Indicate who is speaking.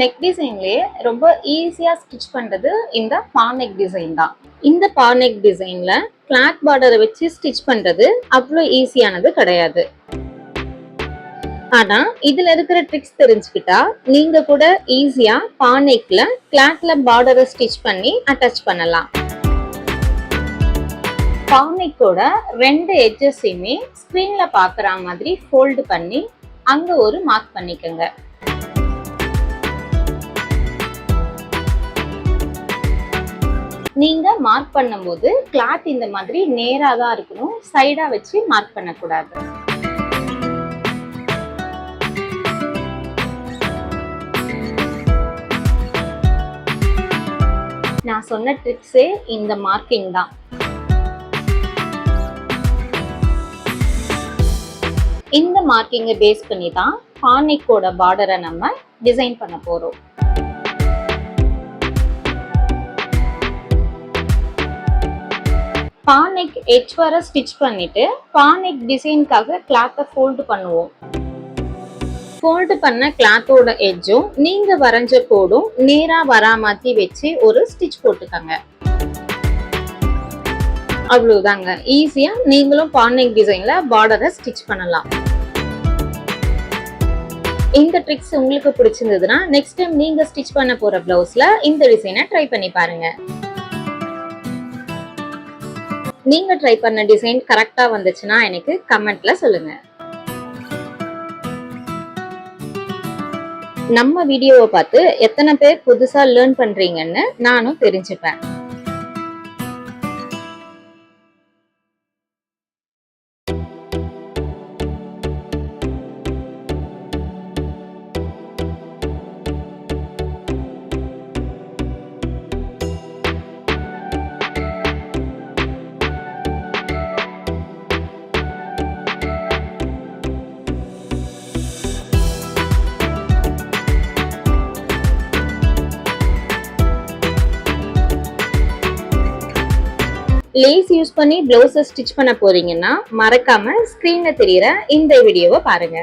Speaker 1: Neck டிசைன்லயே ரொம்ப ஈஸியா stitch பண்றது இந்த பா நெக் டிசைன் தான். இந்த பா நெக் டிசைன்ல கிளாத் பார்டரை வச்சு ஸ்டிச் பண்றது அவ்வளோ ஈஸியானது கிடையாது. ஆனா இதுல இருக்கிற ட்ரிக்ஸ் தெரிஞ்சுக்கிட்டா நீங்க கூட ஈஸியா பானைக்குல கிளாத்ல பார்டரை ஸ்டிச் பண்ணி அட்டாச் பண்ணலாம். பானைக்கோட ரெண்டு எட்ஜஸையுமே ஸ்கிரீன்ல பாக்குற மாதிரி ஃபோல்டு பண்ணி அங்க ஒரு மார்க் பண்ணிக்கோங்க. நீங்கள் மார்க் பண்ணும்போது கிளாத் இந்த மாதிரி நேராக தான் இருக்கணும் சைடாக வச்சு மார்க் பண்ணக்கூடாது. நான் சொன்ன ட்ரிக்ஸே இந்த மார்க்கிங் தான். இந்த மார்க்கிங்கை பேஸ் பண்ணி தான் பானிக்கோட பார்டரை நம்ம டிசைன் பண்ண போகிறோம் பானிக் எட்ஜ் வர ஸ்டிச் பண்ணிட்டு பானிக் டிசைனுக்காக கிளாத்தை ஃபோல்டு பண்ணுவோம். ஃபோல்டு பண்ண கிளாத்தோட எட்ஜும் நீங்க வரைஞ்ச கோடும் நேரா வரா வச்சு ஒரு ஸ்டிச் போட்டுக்கோங்க. அவ்வளோதாங்க ஈஸியா நீங்களும் பானிக் டிசைன்ல பார்டரை ஸ்டிச் பண்ணலாம். இந்த ட்ரிக்ஸ் உங்களுக்கு பிடிச்சிருந்ததுன்னா நெக்ஸ்ட் டைம் நீங்க ஸ்டிச் பண்ண போற பிளவுஸ்ல இந்த டிசைனை ட்ரை பண்ணி பாருங்க. நீங்க ட்ரை பண்ண டிசைன் கரெக்டா வந்துச்சுன்னா எனக்கு கமெண்ட்ல சொல்லுங்க. நம்ம வீடியோவை பார்த்து எத்தனை பேர் புதுசா லேர்ன் பண்றீங்கன்னு நானும் தெரிஞ்சுப்பேன். லேஸ் யூஸ் பண்ணி ப்ளவுஸை ஸ்டிச் பண்ண போறீங்கன்னா மறக்காம ஸ்க்ரீன்ல தெரியிற இந்த வீடியோவை பாருங்க.